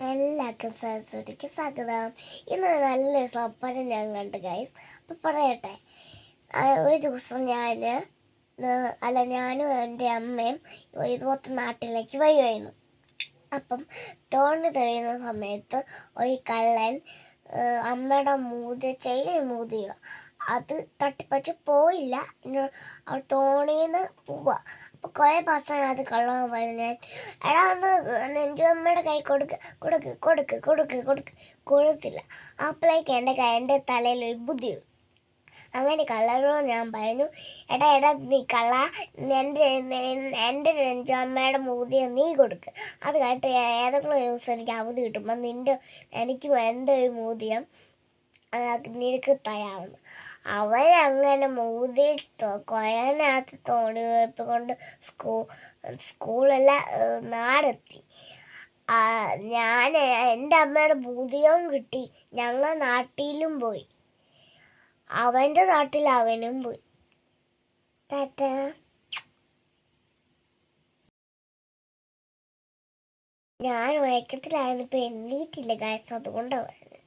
എല്ലാവർക്കും സരസ്വതിക്ക് സ്വാഗതം. ഇന്ന് നല്ലൊരു സ്വപ്നം ഞാൻ കണ്ടു ഗൈസ് അപ്പം പറയട്ടെ. ഒരു ദിവസം ഞാൻ അല്ല ഞാനും എന്റെ അമ്മയും ഇതുപോലത്തെ നാട്ടിലേക്ക് വരുമായിരുന്നു അപ്പം തോണി തെളിയുന്ന സമയത്ത് ഒരു കള്ളൻ അമ്മയുടെ മൂതി ചെയിൻ മൂതിയോ. അത് തട്ടിപ്പച്ച് പോയില്ല. അവൾ തോണിന്ന് പോവാ. അപ്പോൾ കുറേ പാസ്സാണ് അത് കള്ളം പറഞ്ഞാൽ എടാ ഒന്ന് നെഞ്ചു അമ്മയുടെ കൈ കൊടുക്ക് കൊടുക്ക് കൊടുക്ക് കൊടുക്ക് കൊടുക്ക്. കൊടുത്തില്ല അപ്പോഴേക്ക് എന്റെ കൈ എന്റെ തലയിൽ ഒരു ബുദ്ധി. അങ്ങനെ കള്ളനോട് ഞാൻ പറഞ്ഞു എടാ എടാ നീ കള്ള എന്റെ എന്റെ നെഞ്ചു അമ്മയുടെ മൂതിയ നീ കൊടുക്ക്. അത് കേട്ട് ഏതെങ്കിലും ദിവസം എനിക്ക് അവധി കിട്ടുമ്പോൾ നിന്റെ എനിക്ക് എന്റെ ഒരു മൂതിയം ആ, നിനക്ക് തയ്യാവുന്നു അവൻ അങ്ങനെ മൂതി കൊയനകത്ത് തോണി വെപ്പ് കൊണ്ട് സ്കൂ സ്കൂളെല്ലാം ഏഹ്, നാടെത്തി. ഞാൻ എന്റെ അമ്മയുടെ ഭൂതിയവും കിട്ടി. ഞങ്ങൾ നാട്ടിലും പോയി. അവന്റെ നാട്ടിൽ അവനും പോയി. ടാറ്റ. ഞാൻ ഇപ്പം എണ്ണീറ്റില്ല ഗായസ് അതുകൊണ്ടാണ്